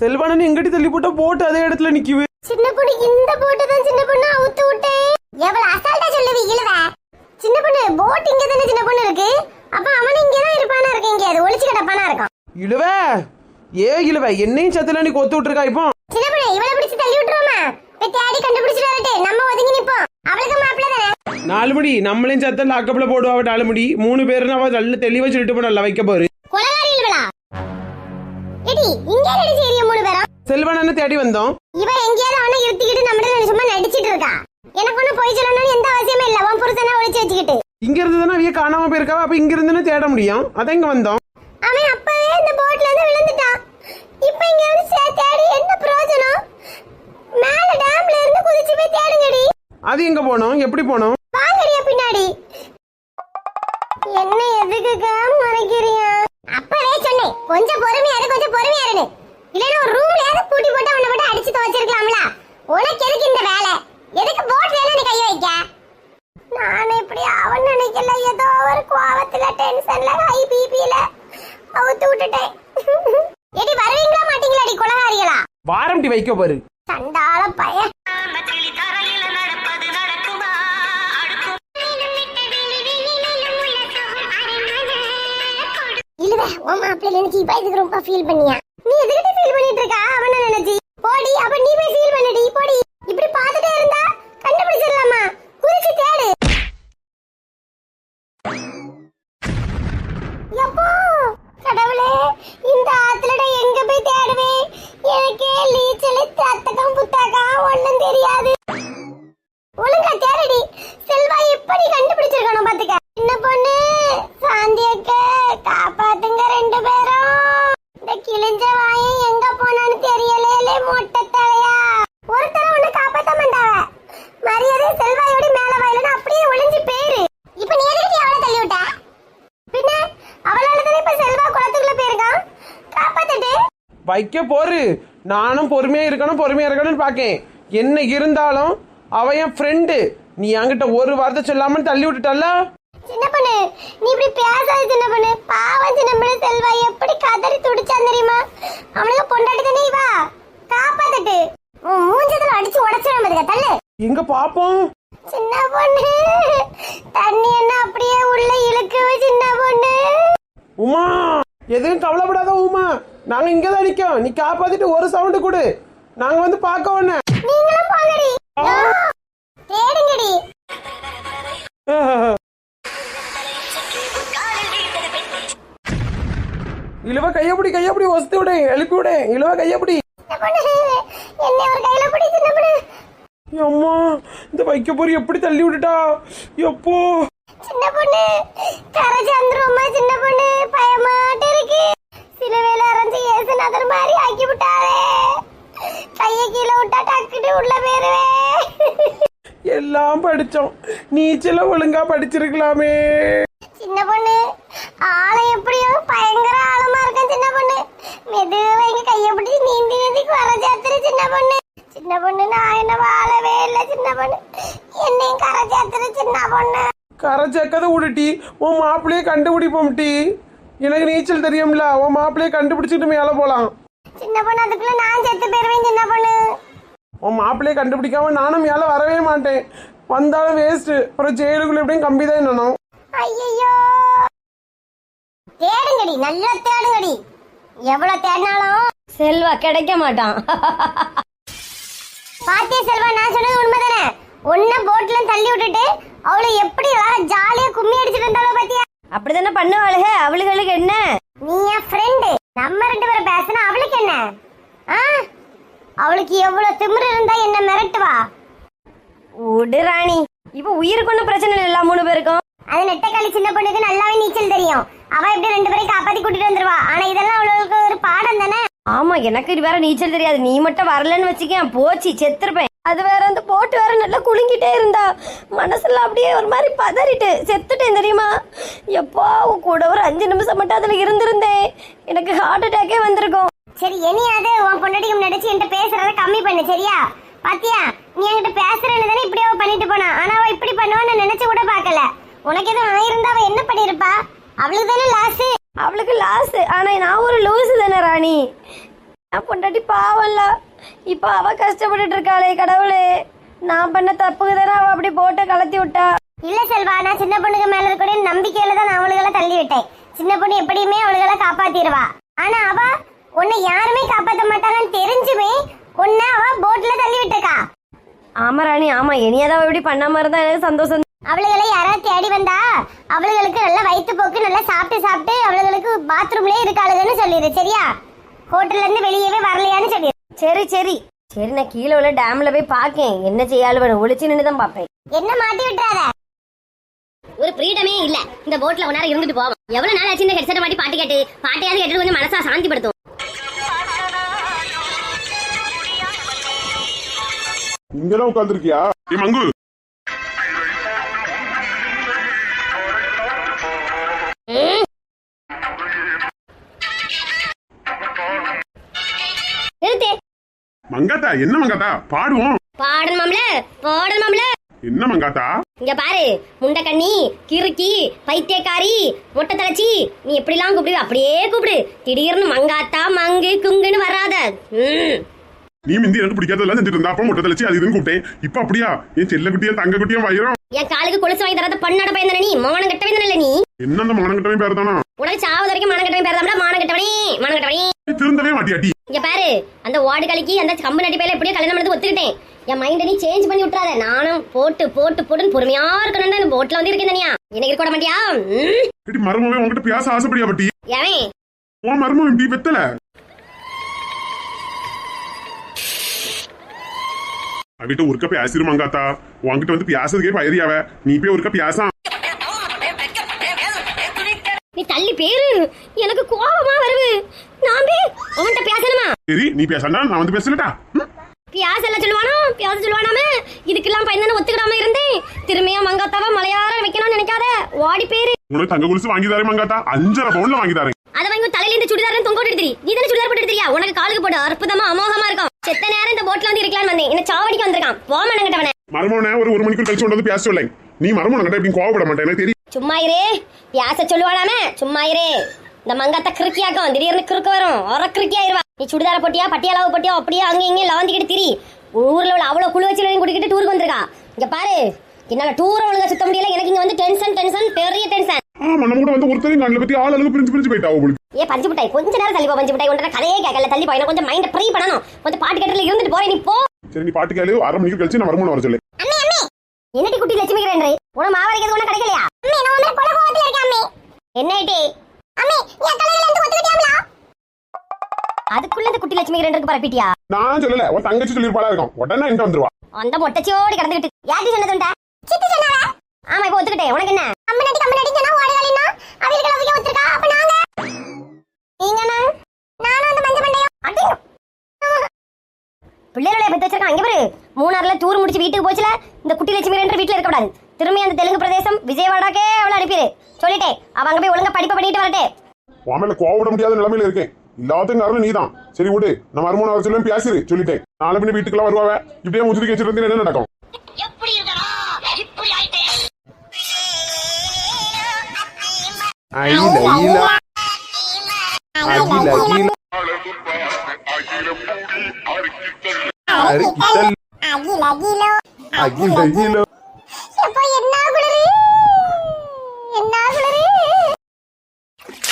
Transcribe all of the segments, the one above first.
செல்வானன் எங்கிட்ட தள்ளி போட்டா போட்டு அதே இடத்துல நிக்குது சின்ன பொண்ணு இந்த போட்டு தான் சின்ன பொண்ணு அவுத்து விட்டேன். எவ்வளவு அசால்ட்டா சொல்லுவி இழுவ. சின்ன பொண்ணு போட் இங்க தானே சின்ன பொண்ணு இருக்கு. அப்ப அவன் இங்க தான் இருப்பானா இருக்கு இங்க. அது ஒளிச்சு கிடப்பானா இருக்கும் இழுவ? ஏ இழுவ? என்னையும் சத்துல நீ கொத்து விட்டுருக்கா இப்போ? சின்ன பொண்ணு இவளை பிடிச்சு தள்ளி விட்டுருவோமா? போய் தேடி கண்டுபிடிச்சிட்டு வரட்டு. நம்ம ஒதுங்கி நிப்போம். அவளுக்கு மாப்பிள்ள தானே? நாலு மணி நம்மளையும் சத்த லாக்கப்ல போடுவா நாலு மணி மூணு பேரும் அவ நல்ல தெளிவா சொல்லிட்டு போ நல்லா வைக்க போரு எடி இங்க ரெடி செய்ய மூணு பேரும்? செல்வானன்னு தேடி வந்தோம். இவ எங்கேயாவது அவனை இருத்திக்கிட்டு நம்மள சும்மா நடிச்சிட்டு இருக்கா? எனக்கு ஒண்ணு போய் சொல்லணும்னு எந்த அவசியமே இல்ல உன் புருஷனை ஒளிச்சு வச்சுக்கிட்டு. இங்க இருந்து தானே அவிய காணாம போயிருக்காவ? அப்ப இங்க இருந்துன்னு தேட முடியும். அதான் இங்க வந்தோம். அவன் அப்பவே இந்த போட்ல இருந்து விழுந்துட்டான் இப்போ இங்க வந்து சே- தேடி என்ன பிரயோஜனம்? மேல டேம்ல இருந்து குதிச்சு போய் தேடுங்கடி. அது எங்க போனோம்? எப்படி போனோம்? வாங்கடியா பின்னாடி. என்ன எதுக்குக்கா மறைக்கிறியா? அப்பவே சொன்னேன் கொஞ்சம் பொறுமையா இரு கொஞ்சம் பொறுமையா இரு இல்லனா ஒரு ரூம்லயாவது பூட்டி போட்டு அவன மட்டும் அடிச்சு துவைச்சிருக்கலாம்ல. உனக்கு எதுக்கு இந்த வேலை? எதுக்கு போட்ல நீ கை வைக்க? நான் இப்படி அவன் நினைக்கல. ஏதோ ஒரு கோவத்துல டென்ஷன்ல ஹை பிபில அவுத்து விட்டுட்டேன். எடி வருவீங்களா மாட்டீங்களாடி குலகாரிகளா? வாரண்டி வைக்க பாரு. உன் மாப்பிள்ளை நினைச்சு இப்ப இதுக்கு ரொம்ப ஃபீல் பண்ணியா? நீ எதுக்கிட்ட ஃபீல் பண்ணிட்டு இருக்கா? அவன் நினைச்சு போடி அப்ப நீ போய் ஃபீல் பண்ணடி போடி இப்படி பார்த்துட்டே இருந்தா கண்டுபிடிச்சிடலாமா குதிச்சு தேடு எப்போ கடவுளே இந்த ஆத்துலட எங்க போய் தேடுவேன் எனக்கே லீச்சலு தத்தகம் புத்தகம் ஒண்ணும் தெரியாது ஒழுங்கா தேடடி செல்வா எப்படி கண்டுபிடிச்சிருக்கணும் பாத்துக்க என்ன பொண்ணு சாந்தி அக்க காப்பாத்துங்க ரெண்டு பேரும் இந்த கிழிஞ்ச வாயன் எங்க போனான்னு தெரியலே மொட்டை தலையா ஒருத்தர ஒண்ணு காப்பாத்த மாட்டாவ மரியாதை செல்வாயோட மேல வாயிலன்னு அப்படியே ஒளிஞ்சு பேரு இப்ப நீ எதுக்கு அவளை தள்ளி விட்ட பின்ன அவளால தானே இப்ப செல்வா குளத்துக்குள்ள போயிருக்கான் காப்பாத்திட்டு வைக்க போரு. நானும் பொறுமையா இருக்கணும் பொறுமையா இருக்கணும்னு பாக்கேன் என்ன இருந்தாலும் அவ என் ஃப்ரெண்டு நீ என்கிட்ட ஒரு வார்த்தை சொல்லாம தள்ளி விட்டுட்டல்ல? சின்ன பொண்ணு நீ இப்படி பேசாத சின்ன பொண்ணு. பாவம் சின்ன பொண்ணு செல்வா எப்படி கதறி துடிச்சான் தெரியுமா? அவனுக்கு பொண்டாட்டி தானே வா காப்பாத்திட்டு. உன் மூஞ்சத்துல அடிச்சு உடச்சிடும் பாத்துக்க தள்ளு. எங்க பாப்போம்? சின்ன பொண்ணு தண்ணி என்ன அப்படியே உள்ள இழுக்கு சின்ன பொண்ணு. உமா! எதுவும் கவலைப்படாத உமா. நாங்க இங்கதான் நிக்கோம் நீ காப்பாத்திட்டு ஒரு சவுண்டு கொடு. நாங்க வந்து பார்க்க தேடுங்கடி. இழுவ கையப்படி கையப்படி வசதி விடு எழுப்பி விடு இழுவ கையப்படி அம்மா இந்த வைக்க போரி எப்படி தள்ளி விட்டுட்டா? எப்போ? சின்ன பொண்ணு கரை சந்துருமா சின்ன பொண்ணு பயமாட்ட. ஏசுநாதர் மாதிரி ஆக்கி விட்டாரே. கைய கீழே விட்டா டக்குட்டு உள்ள போயிருவே. எல்லாம் படிச்சோம். நீச்சல ஒழுங்கா படிச்சிருக்கலாமே. சின்ன பொண்ணு ஆளை எப்படியோ பயங்கர ஆழமா இருக்கேன் சின்ன பொண்ணு. மெதுவா எங்க கைய பிடிச்சி நீந்தி நீந்திக்கு வர சேர்த்துரு சின்ன பொண்ணு. சின்ன பொண்ணு நான் என்ன வாழவே இல்லை சின்ன பொண்ணு. என்னையும் கரை சேர்த்துரு சின்ன பொண்ணு. கரை சேர்க்கத விடுட்டி உன் மாப்பிள்ளையே கண்டுபிடிப்போம் டி. எனக்கு நீச்சல் தெரியும்ல உன் மாப்பிள்ளையே கண்டுபிடிச்சிட்டு மேல போலாம். சின்ன பொண்ணு அதுக்குள்ள நான் செத்து போயிருவேன் சின்ன பொண்ணு. உன் மாப்பிள்ளையை கண்டுபிடிக்காம நானும் மேல வரவே மாட்டேன். வந்தாலும் வேஸ்ட் அப்புறம் ஜெயிலுக்குள்ள எப்படியும் கம்பி தான் என்னணும். ஐயோ தேடுங்கடி நல்லா தேடுங்கடி. எவ்வளவு தேடினாலும். செல்வா கிடைக்க மாட்டான். பாத்தியா செல்வா நான் சொன்னது உண்மைதானே? ஒன்ன போட்ல தள்ளி விட்டுட்டு அவளை எப்படி ஜாலியா கும்மி அடிச்சிட்டு இருந்தாலும் பாத்தியா? அப்படிதானே பண்ணுவாளுக? அவளுகளுக்கு என்ன? நீ என் ஃப்ரெண்டு நம்ம ரெண்டு பேரும் பேசினா அவளுக்கு என்ன? ஆ? அவளுக்கு எவ்வளவு திமிரு இருந்தா என்ன மிரட்டுவா? விடு ராணி. இப்ப உயிருக்கு ஒன்றும் பிரச்சனை இல்லை மூணு பேருக்கும். அது நெட்டக்காளி சின்ன பொண்ணுக்கு நல்லாவே நீச்சல் தெரியும். அவ எப்படி ரெண்டு பேரையும் காப்பாத்தி கூட்டிட்டு வந்துருவா? ஆனா இதெல்லாம் அவளுக்கு ஒரு பாடம் தானே? ஆமா எனக்கு இது வேற நீச்சல் தெரியாது. நீ மட்டும் வரலன்னு வச்சுக்கேன். போச்சு செத்துருப்பேன். அது வேற அந்த போட்டு வேற நல்லா குலுங்கிட்டே இருந்தா. மனசுல அப்படியே ஒரு மாதிரி பதறிட்டு செத்துட்டேன் தெரியுமா? எப்போ உன் கூட ஒரு அஞ்சு நிமிஷம் மட்டும் அதுல இருந்திருந்தேன். எனக்கு ஹார்ட் அட்டாக்கே வந்திருக்கும். சரி இனியாவது உன் பொண்டாட்டிக்கு நடிச்சு என்கிட்ட பேசுறத கம்மி பண்ணு சரியா? பாத்தியா? நீ என்கிட்ட பேசுறேன்னு தானே இப்படியே பண்ணிட்டு போனா. ஆனா அவ இப்படி பண்ணுவான்னு நினைச்சு கூட பார்க்கல. உனக்கு எதுவும் ஆயிருந்தா அவ என்ன பண்ணிருப்பா அவளுக்கு தானே லாஸ் அவளுக்கு லாஸ் ஆனா நான் ஒரு லூசு தானே ராணி. என் பொண்டாட்டி பாவம்ல. இப்போ அவ கஷ்டப்பட்டுட்டு இருக்காளே கடவுளே. நான் பண்ண தப்புக்கு தானே அவ அப்படி போட்டு கலத்தி விட்டா? இல்ல செல்வா நான் சின்ன பொண்ணுக்கு மேல இருக்கக்கூடிய நம்பிக்கையில தான் அவளுகளை தள்ளி விட்டேன். சின்ன பொண்ணு எப்படியுமே அவளுகளை காப்பாத்திடுவா. ஆனா அவ உன்னை யாருமே காப்பாத்த மாட்டாங்கன்னு தெரிஞ்சுமே உன்னை அவ போட்ல தள்ளி விட்டுருக்கா. ஆமா ராணி ஆமா. இனியாதான் இப்படி பண்ணாம இருந்தா எனக்கு சந்தோஷம். அவளுகளை யாராவது தேடி வந்தா அவளுகளுக்கு நல்ல வயிற்று போக்கு நல்லா சாப்பிட்டு சாப்பிட்டு அவளுகளுக்கு பாத்ரூம்லயே இருக்காளுங்கன்னு சொல்லிடு சரியா? ஹோட்டல்ல இருந்து வெளியவே வரலையான்னு சொல்லிடு. சரி சரி. சரி நான் கீழே உள்ள டேம்ல போய் பார்க்கேன். என்ன செய்யாலும் ஒளிச்சு நின்று தான் பார்ப்பேன். என்ன மாட்டி விட்டுறாத? ஒரு ஃப்ரீடமே இல்ல. இந்த போட்ல ஒரு நேரம் இருந்துட்டு போவோம். எவ்வளவு நாள் ஆச்சு இந்த ஹெட்செட் மாட்டி பாட்டு கேட்டு? பாட்டையாவது கேட்டு கொஞ்சம் மனசா சாந்திப்படுத்தும் இங்கதான் உட்காந்துருக்கியா மங்கு. மங்காத்தா என்ன மங்காத்தா? பாடுவோம். பாடணுமாம்ல? பாடணுமாம்ல? என்ன மங்காத்தா? இங்க பாரு முண்டை கண்ணி கிறுக்கி பைத்தியக்காரி மொட்டை தலைச்சி நீ எப்படிலாம் கூப்பிடு அப்படியே கூப்பிடு. திடீர்னு மங்காத்தா மங்கு குங்குன்னு வராத. ம். நீ மிந்தி எனக்கு பிடிக்காதெல்லாம் செஞ்சுட்டு இருந்தா அப்ப முட்டை தெளிச்சு அது இதுன்னு கூப்பிட்டேன். இப்ப அப்படியா? என் செல்ல குட்டியும் தங்க குட்டியும் வயிறும். என் காலுக்கு கொலுசு வாங்கி தராத பண்ணாட பையன் தானே நீ? மானம் கட்ட பையன் தானே நீ? என்ன அந்த மானங்கிட்டவே பேர் தானா? உனக்கு சாவது வரைக்கும் மானம் கட்டவன் பேர் தான்? மானம் கட்டவனே மானம் கட்டவனே. திருந்தவே மாட்டியாட்டி இங்க பாரு அந்த வார்டு கலிக்கு அந்த கம்பு நடி பையில எப்படியோ கல்யாணம் பண்ணது ஒத்துக்கிட்டேன். என் மைண்ட நீ சேஞ்ச் பண்ணி விட்டுறாத. நானும் போட்டு போட்டு போட்டுன்னு பொறுமையா இருக்கணும் போட்ல வந்து இருக்கேன் தனியா. எனக்கு இருக்க மாட்டியா? இடி மருமவே உன்கிட்ட பேச ஆசைப்படியா பட்டி? எவன் உன் மருமவன் இப்படி வெத்தல? அவிட்ட ஒருக்க பேசிரு மங்காத்தா உன்கிட்ட வந்து பேசுறதுக்கே பயிரியாவ நீ போய் ஒருக்க பேசா. நீ தள்ளி பேரு. எனக்கு போய் உன்கிட்ட பேசணுமா? சரி நீ பேசண்டா நான் வந்து பேசலட்டா ம்? பியாச சொல்லுவானோ? பியாச சொல்லுவானாமே? இதுக்கெல்லாம் பயந்தானே ஒத்துக்கிடாம இருந்தேன். திரும்பியா மங்காத்தாவ மலையார வைக்கணும்னு நினைக்காத. ஓடி பேரு. உனக்கு தங்க குலுசு வாங்கி தரேன் மங்காத்தா. அஞ்சரை பவுன்ல வாங்கி தரேன் அதை வாங்கி தலையில இந்த சுடிதாரம் தொங்க விட்டு எடுத்துரி நீ தானே சுடிதார் போட்டு எடுத்துறியா உனக்கு காலுக்கு போட்டு அற்புதமா அமோகமா இருக்கும். செத்த நேரம் இந்த போட்ல வந்து இருக்கலாம்னு வந்தேன். என்ன சாவடிக்கு வந்திருக்கான். போமா நங்கிட்டவன மருமவனை ஒரு ஒரு மணிக்கு கழிச்சு கொண்டு வந்து பேச சொல்லேன். நீ மருமவன் கிட்ட இப்படி கோவப்பட மாட்டேன். தெரியும்? சும்மா இரு. பியாச சொல்லுவானாமே. சும்மா இரு. இந்த மங்காத்த கிறுக்கியாக்கும். திடீர்னு கிறுக்கு வரும். ஒர கிறுக்கி ஆயிருவா நீ சுடிதார போட்டியா? பட்டியாலாவு போட்டியா? அப்படியே அங்க இங்கே லவந்திக்கிட்டு திரி. ஊர்ல உள்ள அவ்வளவு குழு வச்சு கூட்டிக்கிட்டு டூருக்கு வந்திருக்கா. இங்க பாரு. என்னால டூர் ஒழுங்கா சுத்த முடியல. எனக்கு இங்க வந்து டென்ஷன் டென்ஷன் பெரிய டென்ஷன் ஆமா நம்ம கூட வந்து ஒருத்தரையும் கண்ணில் பத்தி ஆள் அளவுக்கு பிரிஞ்சு பிரிஞ்சு போயிட்டா உங்களுக்கு ஏ பஞ்சு மிட்டாய். கொஞ்ச நேரம் தள்ளி போ பஞ்சு மிட்டாய். உன்ன கதையே கேட்கல. தள்ளி போய் கொஞ்சம் மைண்ட் ஃப்ரீ பண்ணணும். கொஞ்சம் பாட்டு கேட்டல இருந்துட்டு போறேன். நீ போ. சரி நீ பாட்டு கேளு. அரை மணிக்கு கழிச்சு நான் மருமவனை வர சொல்லு. என்னடி குட்டி லட்சுமி கிரேண்டர் உன மாவரைக்கிறது ஒன்றும் கிடைக்கலையா? அம்மி நான் உன்னை கொலை கோவத்துல இருக்கேன் அம்மி. என்ன அதுக்குள்ள இந்த குட்டி லட்சுமி கிரேண்டருக்கு பரப்பிட்டியா நான் சொல்லல உன் தங்கச்சி சொல்லிருப்பாளா இருக்கும். உடனே என்கிட்ட வந்துருவா. அந்த மொட்டச்சியோடி கிடந்துக்கிட்டு யார்ட்டி சொன்னதுண்டா சித்தி ஆமா இப்போ உனக்கு என்ன? அங்க பாரு மூணாறுல டூர் முடிச்சு வீட்டுக்கு போச்சுல இந்த குட்டி லட்சுமி ரெண்டு வீட்டுல இருக்க கூடாது. திரும்பி அந்த தெலுங்கு பிரதேசம் விஜயவாடாக்கே அவளை அனுப்பிடு சொல்லிட்டேன். அவ அங்க போய் ஒழுங்கா படிப்பு பண்ணிட்டு வரட்டே. உன் கோவப்பட முடியாத நிலைமையில இருக்கேன். எல்லாத்தையும் காரணம் நீதான். சரி விடு நான் மருமவனை வர சொல்லி பேசிரு சொல்லிட்டேன். நாளை பின்ன வீட்டுக்குலாம் வருவாவ? இப்படியே முதுகி வச்சிருந்து என்ன நடக்கும்? அகில. அகில அகில. அகில அருக்கித்தல் அகில அகிலோ அகில அகில எப்போ என்ன குளிரு? என்ன குளிரு?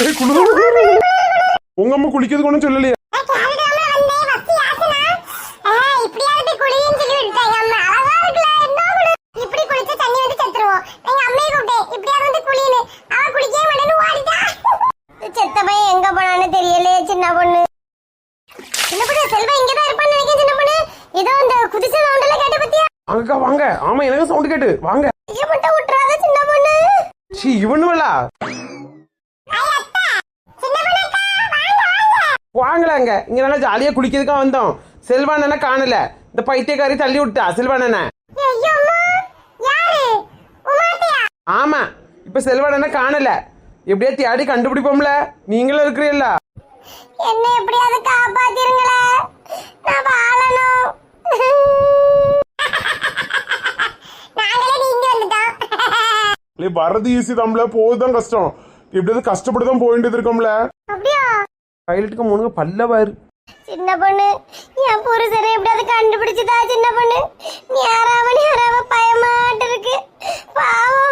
ஏய், குளிரு. உங்க அம்மா குளிக்கிறது ஒண்ணும் சொல்லலையே. செத்த பையன் எங்க போனான்னு தெரியல சின்ன பொண்ணு சின்ன பொண்ணு செல்வா இங்கதான் இருப்பான்னு நினைக்கிறேன் சின்ன பொண்ணு ஏதோ இந்த குதிச்ச சவுண்ட்ல கேட்ட அக்கா வாங்க. ஆமா எனக்கு சவுண்ட் கேட்டு. வாங்க. சி இவனுவலா வாங்கலாங்க. இங்க நல்லா ஜாலியா குளிக்கிறதுக்கா வந்தோம். செல்வானனை காணல. இந்த பைத்தியக்காரி தள்ளி விட்டா செல்வானனை ஆமா. இப்ப செல்வானனை காணல. எப்படியா தேடி கண்டுபிடிப்போம்ல? நீங்களும் இருக்கிறீல்ல என்ன எப்படியாவது காப்பாத்திருங்களே. நான் வாழணும் நாங்களே நீங்க வந்துட்டோம் இல்லை வர்றது ஈஸி தான்ல போகுதுதான் கஷ்டம். எப்படியாவது கஷ்டப்பட்டு தான் வேண்டியது இருக்கோம்ல. அப்படியா? பைலட்டுக்கு மூணுங்க பல்ல பாரு சின்ன பொண்ணு என் புருஷரை எப்படியாவது கண்டுபிடிச்சுதா சின்ன பொண்ணு? யாராவ யாராவ பயமாட்டு இருக்கு பாவம்